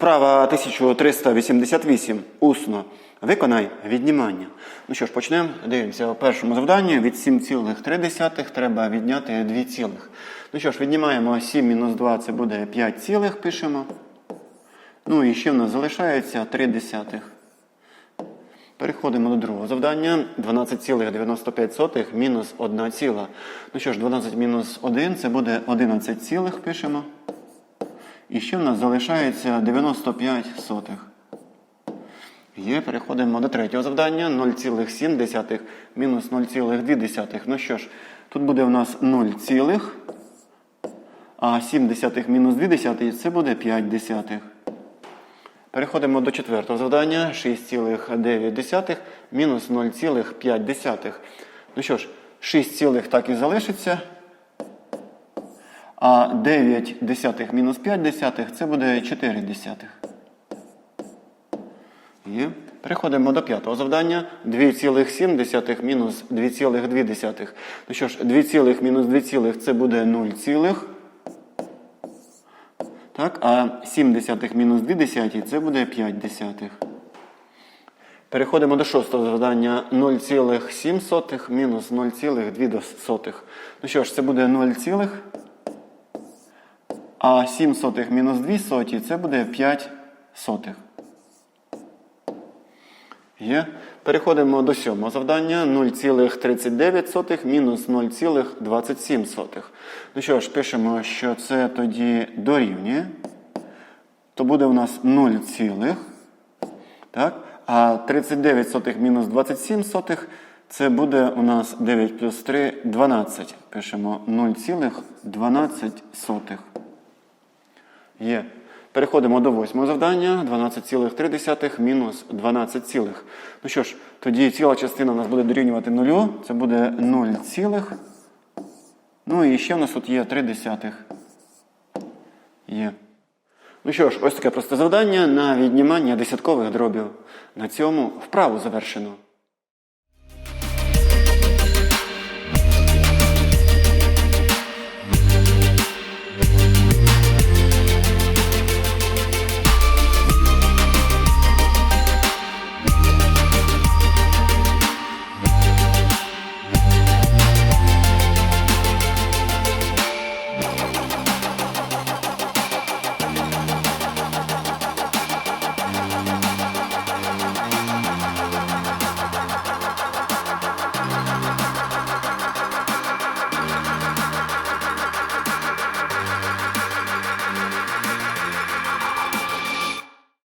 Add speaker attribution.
Speaker 1: Вправа 1388. Усно. Виконай віднімання. Ну що ж, почнемо. Дивимося у першому завданні. Від 7,3 треба відняти 2 цілих. Ну що ж, віднімаємо 7 мінус 2, це буде 5 цілих, пишемо. Ну і ще в нас залишається 3 десятих. Переходимо до другого завдання. 12,95 мінус 1 ціла. Ну що ж, 12 мінус 1 це буде 11 цілих, пишемо. І ще в нас залишається 95 сотих. Є, переходимо до третього завдання. 0,7 мінус 0,2. Ну що ж, тут буде у нас 0, цілих, а 7 мінус 2 це буде 5 десятих. Переходимо до четвертого завдання. 6,9 мінус 0,5. Ну що ж, 6 цілих так і залишиться. А 9 десятих мінус 5 десятих це буде 4 десятих. Є. Переходимо до п'ятого завдання. 2,7 мінус 2,2. Ну що ж, 2 цілих мінус 2 цілих це буде 0 цілих. Так, а 7 десятих мінус 2 десяті це буде 5 десятих. Переходимо до шостого завдання. 0,7 мінус 0,2. Ну що ж, це буде 0 цілих. А 7 сотих мінус 2 соті це буде 5 сотих. Є. Переходимо до сьомого завдання. 0,39 мінус 0,27. Ну що ж, пишемо, що це тоді дорівнює. То буде у нас 0, цілих. Так? А 39 сотих мінус 27 сотих це буде у нас 9 плюс 3 12. Пишемо 0,12 сотих. Є. Переходимо до восьмого завдання. 12,3 мінус 12 цілих. Ну що ж, тоді ціла частина у нас буде дорівнювати нулю. Це буде 0 цілих. Ну і ще в нас тут є 3 десятих. Є. Ну що ж, ось таке просте завдання на віднімання десяткових дробів. На цьому вправу завершено.